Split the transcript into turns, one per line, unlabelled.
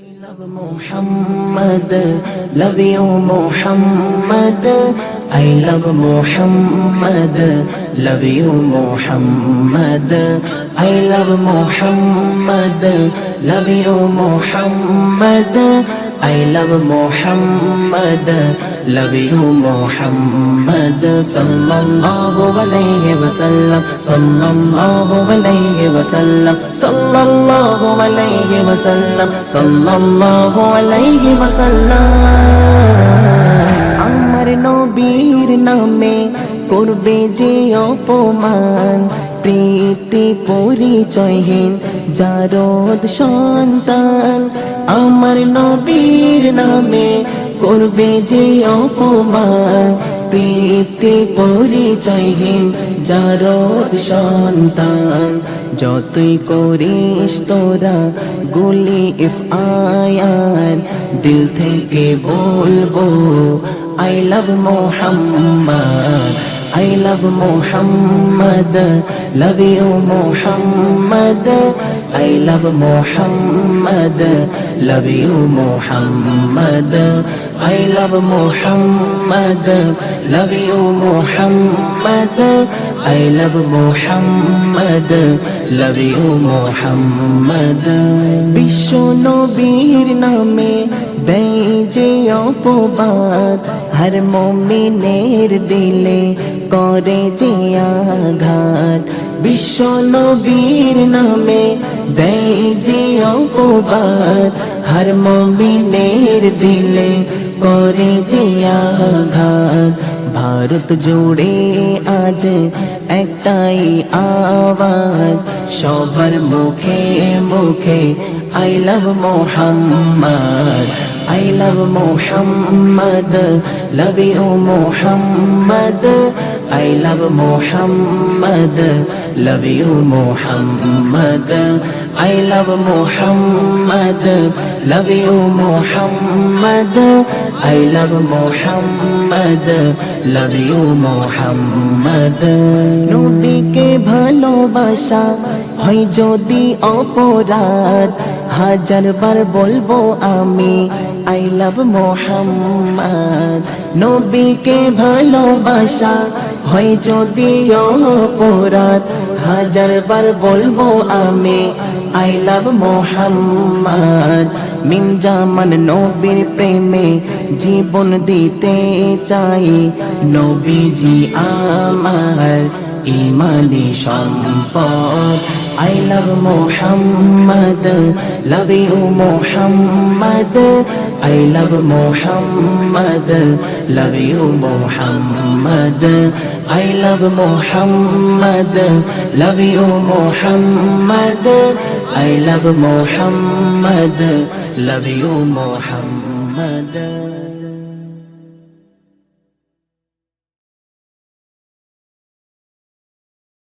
Love Muhammad, love you Muhammad. I love Muhammad, love you Muhammad. I love Muhammad, love you Muhammad. I love Muhammad, love you Muhammad. Sallallahu alayhi wa sallam, sallallahu alayhi wa sallam, sallallahu alayhi wa sallam, sallallahu alayhi wa sallam. আমার নবীর নামে করবে যে অপমান প্রীতি পরিচয়হীন জারদ সন্তান আমার নবীর নামে করবে যে অপমান প্রীতি পরিচয়হীন জারদ সন্তান যতই করিস তোরা গুলি ইফ আয়ান দিল থেকে বলব I love Muhammad I love Muhammad, love you Muhammad. I love Muhammad, love you Muhammad. I love Muhammad, love you Muhammad. I love Muhammad, love you Muhammad. বিশ্ব নবীর নামে দেয় যে অপবাদ হর মমিনের দিলে করে যে আঘাত বিশ্ব নবীর নামে দেয় যে অপবাদ হর মমিনের দিলে করে যে আঘাত ভারত জুড়ে আজ একটাই আওয়াজ সবার মুখে মুখে I love Muhammad I love Muhammad, love you Muhammad. I love Muhammad, love you Muhammad. I love Muhammad, love you Muhammad. I love Muhammad, love you Muhammad. নবীকে ভালোবাসা হয় যদি অপরাধ হাজার বার বলব আমি আই লাভ মোহাম্মদ নবীকে ভালোবাসা হয় যদি অপরাধ। হাজার বার বলব আমি আই লাভ মোহাম্মদ মিন জামান নবীর প্রেমে জীবন দিতে চাই। নবীজি আমার ইমানি সম্পদ। I love Muhammad, love you Muhammad. I love Muhammad, love you Muhammad. I love Muhammad, love you Muhammad. I love Muhammad, love you Muhammad.